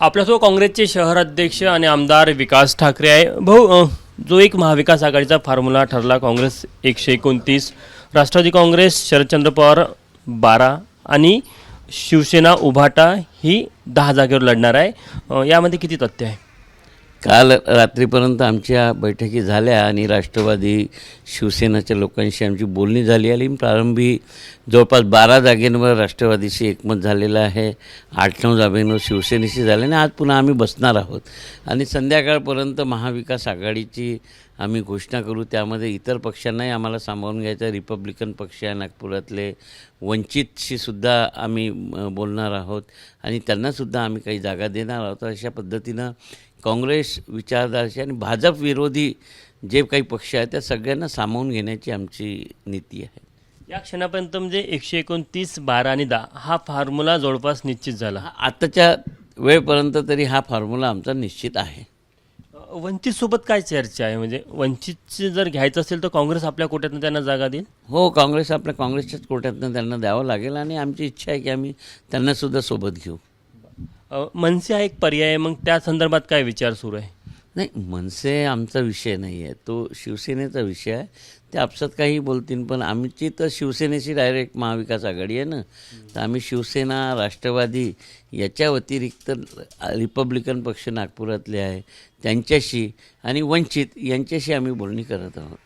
आपल्यासोबत काँग्रेसचे शहर अध्यक्ष आणि आमदार विकास ठाकरे आहे. भाऊ जो एक महाविकास आघाडीचा फॉर्म्युला ठरला काँग्रेस एकशे एकोणतीस राष्ट्रवादी काँग्रेस शरदचंद्र पवार बारा आणि शिवसेना उभाटा ही दहा जागेवर लढणार आहे. यामध्ये किती तथ्य आहे? काल रात्रीपर्यंत आमच्या बैठकी झाल्या आणि राष्ट्रवादी शिवसेनाच्या लोकांशी आमची बोलणी झाली आणि प्रारंभी जवळपास बारा जागेंवर राष्ट्रवादीशी एकमत झालेलं आहे. आठ नऊ जागेंवर शिवसेनेशी झाले आणि आज पुन्हा आम्ही बसणार आहोत. आणि संध्याकाळपर्यंत महाविकास आघाडीची आम्ही घोषणा करू. त्यामध्ये इतर पक्षांनाही आम्हाला सामावून घ्यायचं रिपब्लिकन पक्ष आहे नागपुरातले वंचितशी सुद्धा आम्ही बोलणार आहोत. आणि त्यांनासुद्धा आम्ही काही जागा देणार आहोत. अशा पद्धतीनं काँग्रेस विचारधाराशी आणि भाजप विरोधी जे काही पक्ष आहेत त्या सगळ्यांना सामावून घेण्याची आमची नीती आहे. या क्षणापर्यंत म्हणजे एकशे एकोणतीस बारा आणि दहा हा फॉर्म्युला जवळपास निश्चित झाला. हा आताच्या वेळपर्यंत तरी हा फॉर्म्युला आमचा निश्चित आहे. वंचित सोबत काय चर्चा आहे? म्हणजे वंचितचे जर घ्यायचं असेल तर काँग्रेस आपल्या कोट्यातून त्यांना जागा देईल? हो काँग्रेस आपल्या काँग्रेसच्याच कोट्यातनं त्यांना द्यावं लागेल आणि आमची इच्छा आहे की आम्ही त्यांनासुद्धा सोबत घेऊ. मनसे हा एक पर्याय आहे. मग त्या संदर्भात काय विचार सुरू आहे? नाही मनसे आमचा विषय नाही आहे तो शिवसेनेचा विषय आहे. ते आपसात काही बोलतील पण आमची तर शिवसेनेशी डायरेक्ट महाविकास आघाडी आहे ना. तर आम्ही शिवसेना राष्ट्रवादी याच्या व्यतिरिक्त रिपब्लिकन पक्ष नागपुरातले आहे त्यांच्याशी आणि वंचित यांच्याशी आम्ही बोलणी करत आहोत.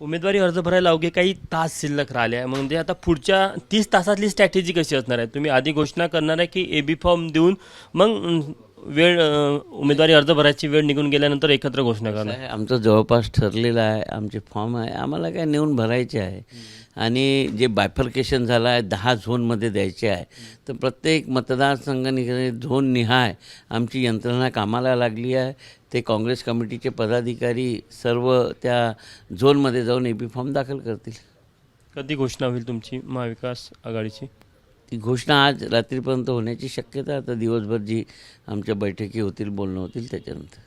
उमेदवारी अर्ज भरायला अवघे काही तास शिल्लक राहिले आहे. म्हणजे आता पुढच्या तीस तासातली स्ट्रॅटेजी कशी असणार आहे? तुम्ही आधी घोषणा करणार आहे की ए बी फॉर्म देऊन मग वेळ उमेदवारी अर्ज भरायची वेळ निघून गेल्यानंतर एकत्र घोषणा करणार. आहे आमचं जवळपास ठरलेलं आहे आमचे फॉर्म आहे आम्हाला काय नेऊन भरायचे आहे. आणि जे बायफर्केशन झालं आहे दहा झोनमध्ये द्यायचे आहे. तर प्रत्येक मतदारसंघ नि झोन निहाय आमची यंत्रणा कामाला लागली आहे. ते काँग्रेस कमिटीचे पदाधिकारी सर्व त्या झोनमध्ये जाऊन ए बी फॉर्म दाखल करतील. कधी घोषणा होईल तुमची महाविकास आघाडीची? ती घोषणा आज रात्रीपर्यंत होण्याची शक्यता आता दिवसभर जी आमच्या बैठकी होतील बोलणं होतील त्याच्यानंतर.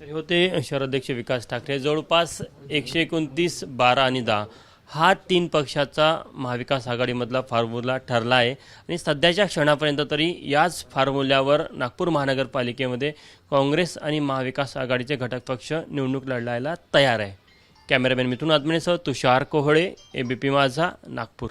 तरी होते शहराध्यक्ष विकास ठाकरे. जवळपास एकशे एकोणतीस बारा आणि दहा हा तीन पक्षाचा महाविकास आघाडीमधला फॉर्म्युला ठरला आहे आणि सध्याच्या क्षणापर्यंत तरी याच फॉर्म्युल्यावर नागपूर महानगरपालिकेमध्ये काँग्रेस आणि महाविकास आघाडीचे घटक पक्ष निवडणूक लढायला तयार आहे. Cameraman Mithun आदमेसह Tushar Kohale A B P माझा नागपूर.